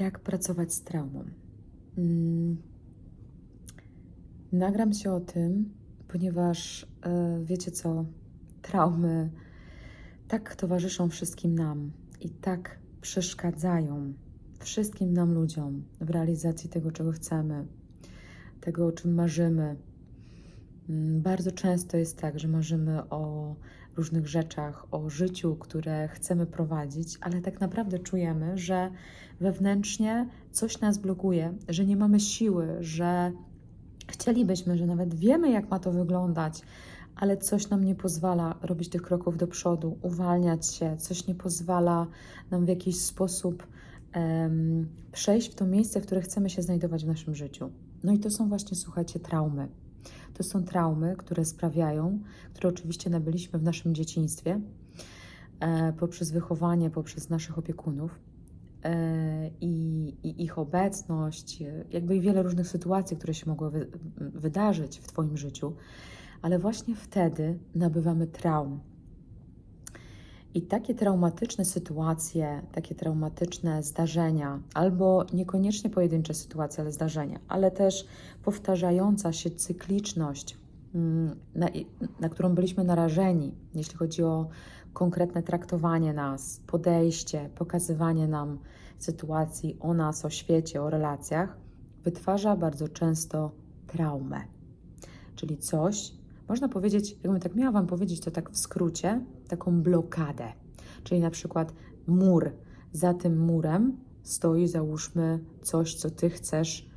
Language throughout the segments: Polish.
jak pracować z traumą. Mm. Nagram się o tym, ponieważ e, wiecie co, traumy tak towarzyszą wszystkim nam i tak przeszkadzają wszystkim nam ludziom w realizacji tego, czego chcemy, tego, o czym marzymy. Mm, Bardzo często jest tak, że marzymy o różnych rzeczach, o życiu, które chcemy prowadzić, ale tak naprawdę czujemy, że wewnętrznie coś nas blokuje, że nie mamy siły, że chcielibyśmy, że nawet wiemy, jak ma to wyglądać, ale coś nam nie pozwala robić tych kroków do przodu, uwalniać się, coś nie pozwala nam w jakiś sposób em, przejść w to miejsce, w którym chcemy się znajdować w naszym życiu. No i to są właśnie, słuchajcie, traumy. To są traumy, które sprawiają, które oczywiście nabyliśmy w naszym dzieciństwie, e, poprzez wychowanie, poprzez naszych opiekunów e, i, i ich obecność, e, jakby wiele różnych sytuacji, które się mogły wy, wydarzyć w Twoim życiu, ale właśnie wtedy nabywamy traum. I takie traumatyczne sytuacje, takie traumatyczne zdarzenia, albo niekoniecznie pojedyncze sytuacje, ale zdarzenia, ale też powtarzająca się cykliczność, mm, na, na którą byliśmy narażeni, jeśli chodzi o konkretne traktowanie nas, podejście, pokazywanie nam sytuacji o nas, o świecie, o relacjach, wytwarza bardzo często traumę. Czyli coś, można powiedzieć, jakbym tak miała Wam powiedzieć, to tak w skrócie, taką blokadę. Czyli na przykład mur. Za tym murem stoi, załóżmy, coś, co Ty chcesz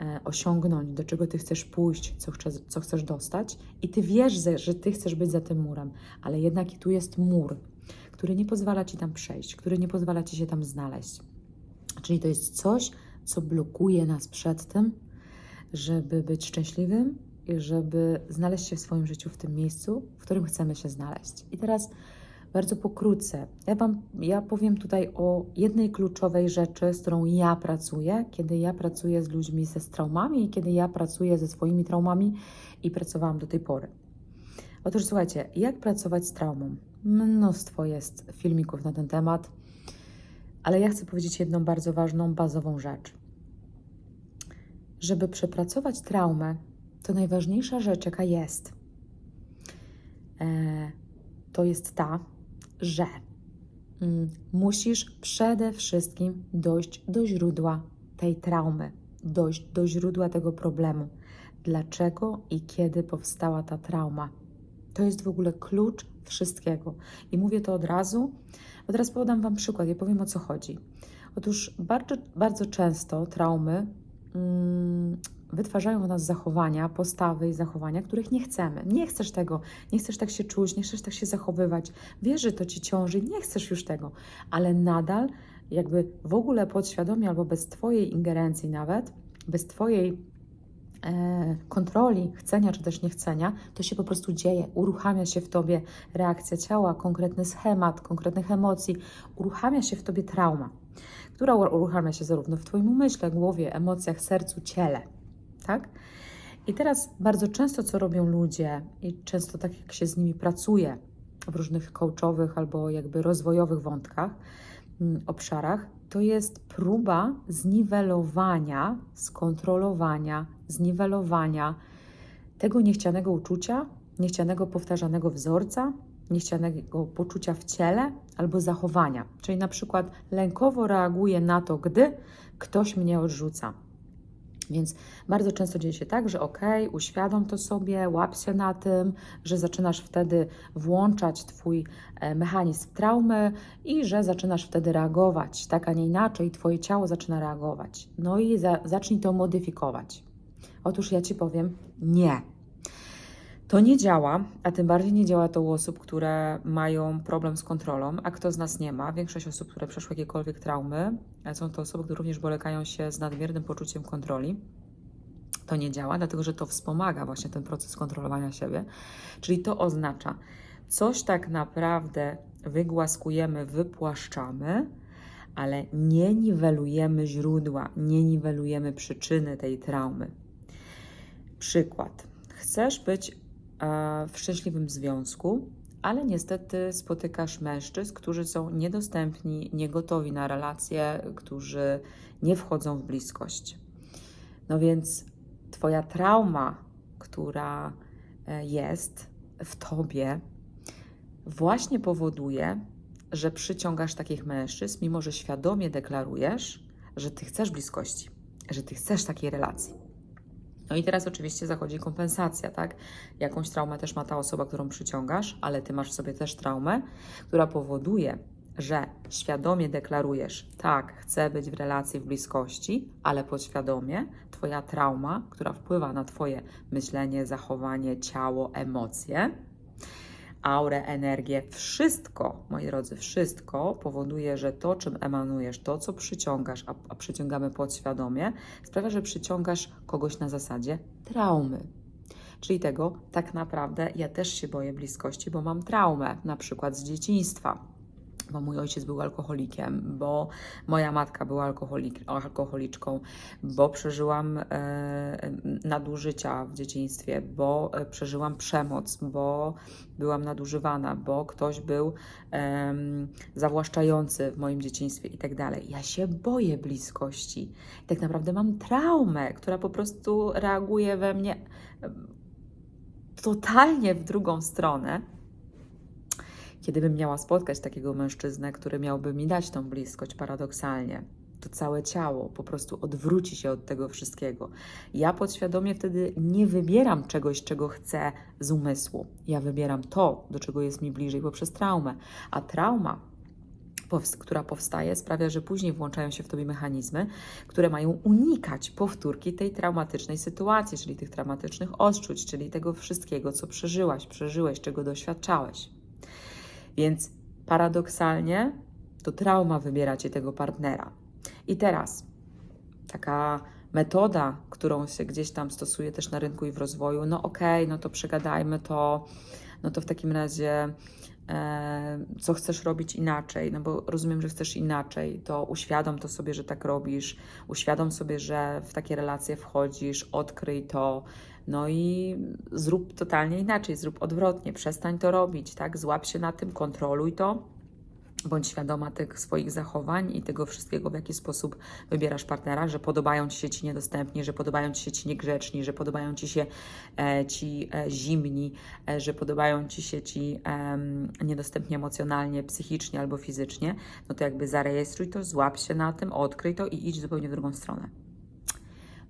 e, osiągnąć, do czego Ty chcesz pójść, co, chce, co chcesz dostać, i Ty wiesz, że, Ty chcesz być za tym murem, ale jednak tu jest mur, który nie pozwala Ci tam przejść, który nie pozwala Ci się tam znaleźć. Czyli to jest coś, co blokuje nas przed tym, żeby być szczęśliwym i żeby znaleźć się w swoim życiu w tym miejscu, w którym chcemy się znaleźć. I teraz bardzo pokrótce, ja Wam ja powiem tutaj o jednej kluczowej rzeczy, z którą ja pracuję, kiedy ja pracuję z ludźmi ze z traumami i kiedy ja pracuję ze swoimi traumami i pracowałam do tej pory. Otóż słuchajcie, jak pracować z traumą? Mnóstwo jest filmików na ten temat, ale ja chcę powiedzieć jedną bardzo ważną, bazową rzecz. Żeby przepracować traumę, to najważniejsza rzecz, jaka jest, e, to jest ta, że mm, musisz przede wszystkim dojść do źródła tej traumy, dojść do źródła tego problemu. Dlaczego i kiedy powstała ta trauma? To jest w ogóle klucz wszystkiego. I mówię to od razu, bo teraz podam Wam przykład, ja powiem o co chodzi. Otóż bardzo, bardzo często traumy mm, wytwarzają w nas zachowania, postawy i zachowania, których nie chcemy. Nie chcesz tego, nie chcesz tak się czuć, nie chcesz tak się zachowywać. Wiesz, że to ci ciąży, nie chcesz już tego, ale nadal, jakby w ogóle podświadomie albo bez Twojej ingerencji, nawet bez Twojej e, kontroli, chcenia czy też niechcenia, to się po prostu dzieje. Uruchamia się w tobie reakcja ciała, konkretny schemat, konkretnych emocji, uruchamia się w tobie trauma, która uruchamia się zarówno w Twoim umyśle, głowie, emocjach, sercu, ciele tak? I teraz bardzo często, co robią ludzie, i często tak jak się z nimi pracuje w różnych coachowych albo jakby rozwojowych wątkach, mm, obszarach, to jest próba zniwelowania, skontrolowania, zniwelowania tego niechcianego uczucia, niechcianego powtarzanego wzorca, niechcianego poczucia w ciele albo zachowania. Czyli na przykład lękowo reaguję na to, gdy ktoś mnie odrzuca. Więc bardzo często dzieje się tak, że ok, uświadom to sobie, łap się na tym, że zaczynasz wtedy włączać Twój e, mechanizm traumy i że zaczynasz wtedy reagować tak, a nie inaczej, Twoje ciało zaczyna reagować. No i za, zacznij to modyfikować. Otóż ja Ci powiem, nie. To nie działa, a tym bardziej nie działa to u osób, które mają problem z kontrolą, a kto z nas nie ma. Większość osób, które przeszły jakiekolwiek traumy, e, są to osoby, które również borykają się z nadmiernym poczuciem kontroli. To nie działa, dlatego że to wspomaga właśnie ten proces kontrolowania siebie. Czyli to oznacza, coś tak naprawdę wygłaskujemy, wypłaszczamy, ale nie niwelujemy źródła, nie niwelujemy przyczyny tej traumy. Przykład. Chcesz być w szczęśliwym związku, ale niestety spotykasz mężczyzn, którzy są niedostępni, niegotowi na relacje, którzy nie wchodzą w bliskość. No więc Twoja trauma, która e, jest w Tobie, właśnie powoduje, że przyciągasz takich mężczyzn, mimo że świadomie deklarujesz, że Ty chcesz bliskości, że Ty chcesz takiej relacji. No i teraz oczywiście zachodzi kompensacja, tak? Jakąś traumę też ma ta osoba, którą przyciągasz, ale ty masz w sobie też traumę, która powoduje, że świadomie deklarujesz, tak, chcę być w relacji, w bliskości, ale podświadomie twoja trauma, która wpływa na twoje myślenie, zachowanie, ciało, emocje, aurę, energię, wszystko, moi drodzy, wszystko powoduje, że to, czym emanujesz, to, co przyciągasz, a, a przyciągamy podświadomie, sprawia, że przyciągasz kogoś na zasadzie traumy. Czyli tego, tak naprawdę ja też się boję bliskości, bo mam traumę, na przykład z dzieciństwa bo mój ojciec był alkoholikiem, bo moja matka była alkoholik, alkoholiczką, bo przeżyłam e, nadużycia w dzieciństwie, bo e, przeżyłam przemoc, bo byłam nadużywana, bo ktoś był zawłaszczający w moim dzieciństwie i tak dalej. Ja się boję bliskości. Tak naprawdę mam traumę, która po prostu reaguje we mnie totalnie w drugą stronę Kiedybym miała spotkać takiego mężczyznę, który miałby mi dać tą bliskość paradoksalnie, to całe ciało po prostu odwróci się od tego wszystkiego. Ja podświadomie wtedy nie wybieram czegoś, czego chcę z umysłu. Ja wybieram to, do czego jest mi bliżej poprzez traumę. A trauma która powstaje, sprawia, że później włączają się w tobie mechanizmy, które mają unikać powtórki tej traumatycznej sytuacji, czyli tych traumatycznych odczuć, czyli tego wszystkiego, co przeżyłaś, przeżyłeś, czego doświadczałeś. Więc paradoksalnie to trauma wybiera ci tego partnera. I teraz taka metoda, którą się gdzieś tam stosuje też na rynku i w rozwoju, no okej, okay, no to przegadajmy to, no to w takim razie e, co chcesz robić inaczej, no bo rozumiem, że chcesz inaczej, to uświadom to sobie, że tak robisz, uświadom sobie, że w takie relacje wchodzisz, odkryj to, no i zrób totalnie inaczej, zrób odwrotnie, przestań to robić, tak? Złap się na tym, kontroluj to, bądź świadoma tych swoich zachowań i tego wszystkiego, w jaki sposób wybierasz partnera, że podobają ci się ci niedostępni, że podobają ci się ci niegrzeczni, że podobają ci się e, ci e, zimni, e, że podobają ci się ci e, niedostępni emocjonalnie, psychicznie albo fizycznie, no to jakby zarejestruj to, złap się na tym, odkryj to i idź zupełnie w drugą stronę.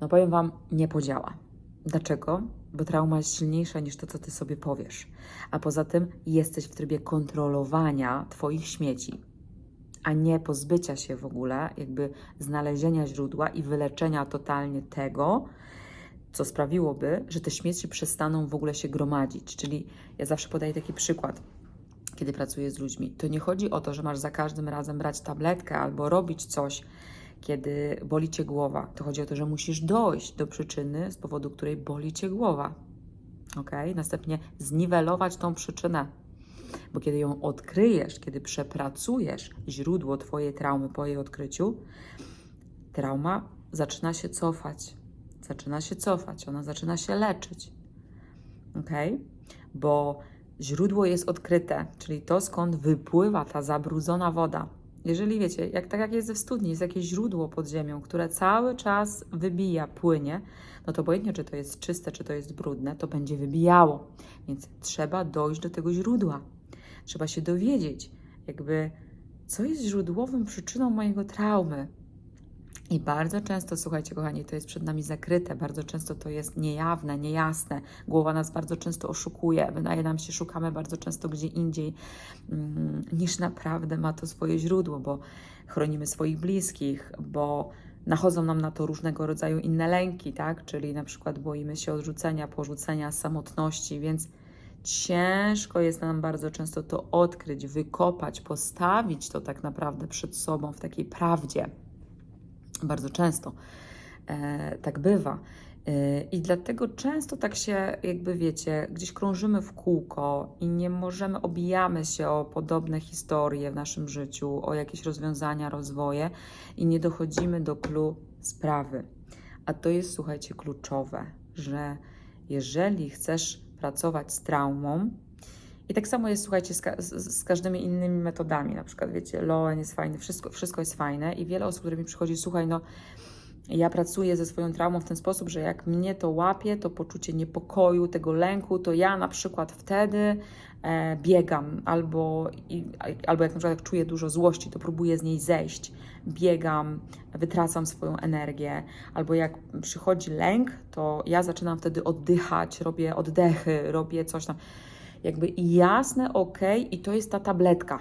No powiem Wam, nie podziała Dlaczego? Bo trauma jest silniejsza niż to, co ty sobie powiesz. A poza tym jesteś w trybie kontrolowania Twoich śmieci, a nie pozbycia się w ogóle, jakby znalezienia źródła i wyleczenia totalnie tego, co sprawiłoby, że te śmieci przestaną w ogóle się gromadzić. Czyli ja zawsze podaję taki przykład, kiedy pracuję z ludźmi. To nie chodzi o to, że masz za każdym razem brać tabletkę albo robić coś, kiedy boli cię głowa, to chodzi o to, że musisz dojść do przyczyny, z powodu której boli cię głowa. Ok? Następnie zniwelować tą przyczynę, bo kiedy ją odkryjesz, kiedy przepracujesz źródło Twojej traumy po jej odkryciu, trauma zaczyna się cofać. Zaczyna się cofać, ona zaczyna się leczyć. Ok? Bo źródło jest odkryte, czyli to skąd wypływa ta zabrudzona woda. Jeżeli wiecie, jak, tak jak jest w studni, jest jakieś źródło pod ziemią, które cały czas wybija, płynie, no to obojętnie, czy to jest czyste, czy to jest brudne, to będzie wybijało. Więc trzeba dojść do tego źródła. Trzeba się dowiedzieć, jakby, co jest źródłową przyczyną mojego traumy, i bardzo często, słuchajcie, kochani, to jest przed nami zakryte, bardzo często to jest niejawne, niejasne. Głowa nas bardzo często oszukuje, wydaje nam się, szukamy bardzo często gdzie indziej, mm, niż naprawdę ma to swoje źródło, bo chronimy swoich bliskich, bo nachodzą nam na to różnego rodzaju inne lęki, tak? Czyli na przykład boimy się odrzucenia, porzucenia, samotności, więc ciężko jest nam bardzo często to odkryć, wykopać, postawić to tak naprawdę przed sobą w takiej prawdzie. Bardzo często e, tak bywa. E, I dlatego często tak się, jakby wiecie, gdzieś krążymy w kółko i nie możemy, obijamy się o podobne historie w naszym życiu, o jakieś rozwiązania, rozwoje i nie dochodzimy do klu sprawy. A to jest, słuchajcie, kluczowe, że jeżeli chcesz pracować z traumą I tak samo jest, słuchajcie, z, z, z każdymi innymi metodami. Na przykład, wiecie, Loen jest fajny, wszystko, wszystko jest fajne. I wiele osób, które mi przychodzi, słuchaj, no ja pracuję ze swoją traumą w ten sposób, że jak mnie to łapie, to poczucie niepokoju, tego lęku, to ja na przykład wtedy e, biegam, albo, i, albo jak na przykład jak czuję dużo złości, to próbuję z niej zejść, biegam, wytracam swoją energię, albo jak przychodzi lęk, to ja zaczynam wtedy oddychać, robię oddechy, robię coś tam. Jakby jasne, ok, i to jest ta tabletka.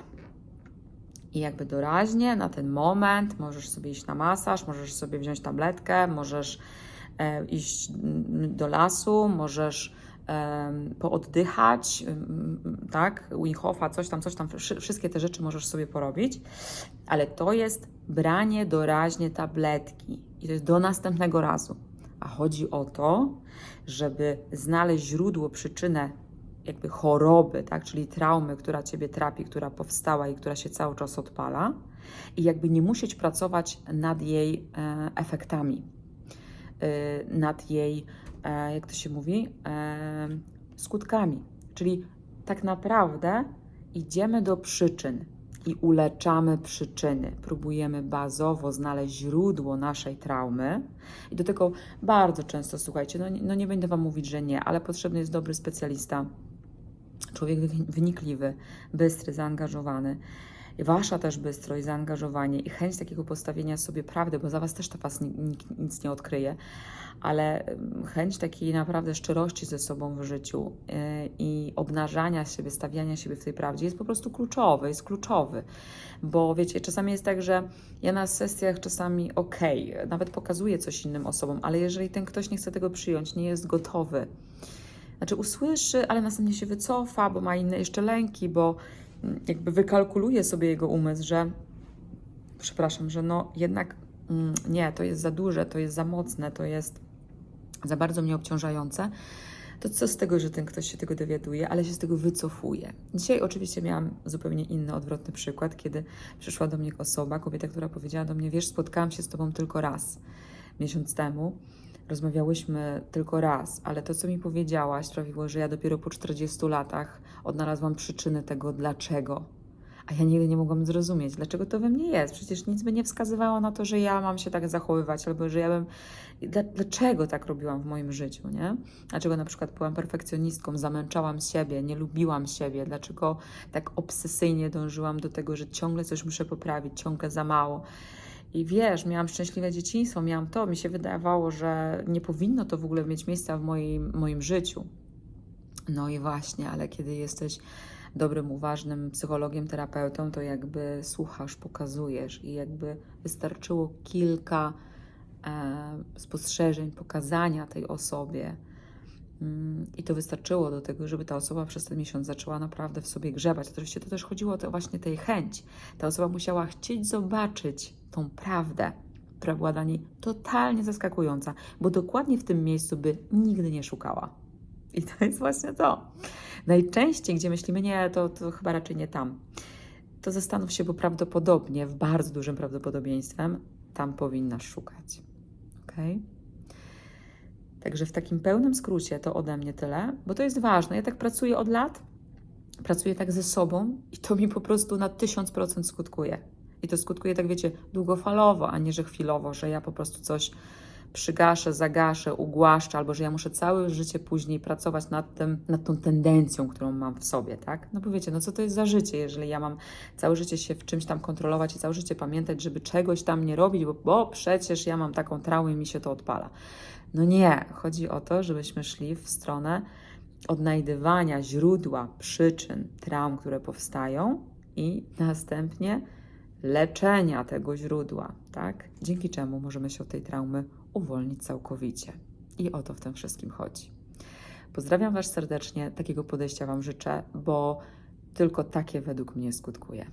I jakby doraźnie na ten moment możesz sobie iść na masaż, możesz sobie wziąć tabletkę, możesz e, iść mm, do lasu, możesz em, pooddychać, tak, Wim Hofa, coś tam, coś tam, wszy- wszystkie te rzeczy możesz sobie porobić, ale to jest branie doraźnie tabletki i to jest do następnego razu. A chodzi o to, żeby znaleźć źródło, przyczynę jakby choroby, tak, czyli traumy, która ciebie trapi, która powstała i która się cały czas odpala, i jakby nie musieć pracować nad jej e, efektami, e, nad jej, e, jak to się mówi, e, skutkami. Czyli tak naprawdę idziemy do przyczyn i uleczamy przyczyny. Próbujemy bazowo znaleźć źródło naszej traumy. I do tego bardzo często, słuchajcie, no, no nie będę Wam mówić, że nie, ale potrzebny jest dobry specjalista, człowiek wy- wynikliwy, bystry, zaangażowany. Wasza też bystrość, zaangażowanie i chęć takiego postawienia sobie prawdy, bo za Was też to Was ni- nikt nic nie odkryje, ale ym, chęć takiej naprawdę szczerości ze sobą w życiu yy, i obnażania siebie, stawiania siebie w tej prawdzie jest po prostu kluczowy, jest kluczowy. Bo wiecie, czasami jest tak, że ja na sesjach czasami okej, nawet pokazuję coś innym osobom, ale jeżeli ten ktoś nie chce tego przyjąć, nie jest gotowy, znaczy usłyszy, ale następnie się wycofa, bo ma inne jeszcze lęki, bo mm, jakby wykalkuluje sobie jego umysł, że przepraszam, że no jednak mm, nie, to jest za duże, to jest za mocne, to jest za bardzo mnie obciążające, to co z tego, że ten ktoś się tego dowiaduje, ale się z tego wycofuje. Dzisiaj oczywiście miałam zupełnie inny, odwrotny przykład, kiedy przyszła do mnie osoba, kobieta, która powiedziała do mnie, wiesz, spotkałam się z tobą tylko raz, miesiąc temu, rozmawiałyśmy tylko raz, ale to, co mi powiedziałaś, sprawiło, że ja dopiero po 40 latach odnalazłam przyczyny tego, dlaczego. A ja nigdy nie mogłam zrozumieć, dlaczego to we mnie jest. Przecież nic by nie wskazywało na to, że ja mam się tak zachowywać, albo że ja bym. Dla, dlaczego tak robiłam w moim życiu, nie? Dlaczego na przykład byłam perfekcjonistką, zamęczałam siebie, nie lubiłam siebie, dlaczego tak obsesyjnie dążyłam do tego, że ciągle coś muszę poprawić, ciągle za mało. I wiesz, miałam szczęśliwe dzieciństwo, miałam to, mi się wydawało, że nie powinno to w ogóle mieć miejsca w moim, moim życiu. No i właśnie, ale kiedy jesteś dobrym, uważnym psychologiem, terapeutą, to jakby słuchasz, pokazujesz i jakby wystarczyło kilka e, spostrzeżeń, pokazania tej osobie. Mm, I to wystarczyło do tego, żeby ta osoba przez ten miesiąc zaczęła naprawdę w sobie grzebać. Oczywiście to też chodziło o to właśnie tej chęć. Ta osoba musiała chcieć zobaczyć tą prawdę, która była dla niej totalnie zaskakująca, bo dokładnie w tym miejscu by nigdy nie szukała. I to jest właśnie to. Najczęściej, gdzie myślimy, nie, to, to chyba raczej nie tam, to zastanów się, bo prawdopodobnie, w bardzo dużym prawdopodobieństwem, tam powinnaś szukać. Okej? Także w takim pełnym skrócie to ode mnie tyle, bo to jest ważne. Ja tak pracuję od lat, pracuję tak ze sobą i to mi po prostu na 1000% skutkuje. I to skutkuje, tak wiecie, długofalowo, a nie że chwilowo, że ja po prostu coś przygaszę, zagaszę, ugłaszczę, albo że ja muszę całe życie później pracować nad, tym, nad tą tendencją, którą mam w sobie, tak? No bo wiecie, no co to jest za życie, jeżeli ja mam całe życie się w czymś tam kontrolować i całe życie pamiętać, żeby czegoś tam nie robić, bo, bo przecież ja mam taką traumę i mi się to odpala. No nie, chodzi o to, żebyśmy szli w stronę odnajdywania źródła, przyczyn traum, które powstają i następnie leczenia tego źródła, tak? Dzięki czemu możemy się od tej traumy uwolnić całkowicie. I o to w tym wszystkim chodzi. Pozdrawiam Was serdecznie, takiego podejścia Wam życzę, bo tylko takie według mnie skutkuje.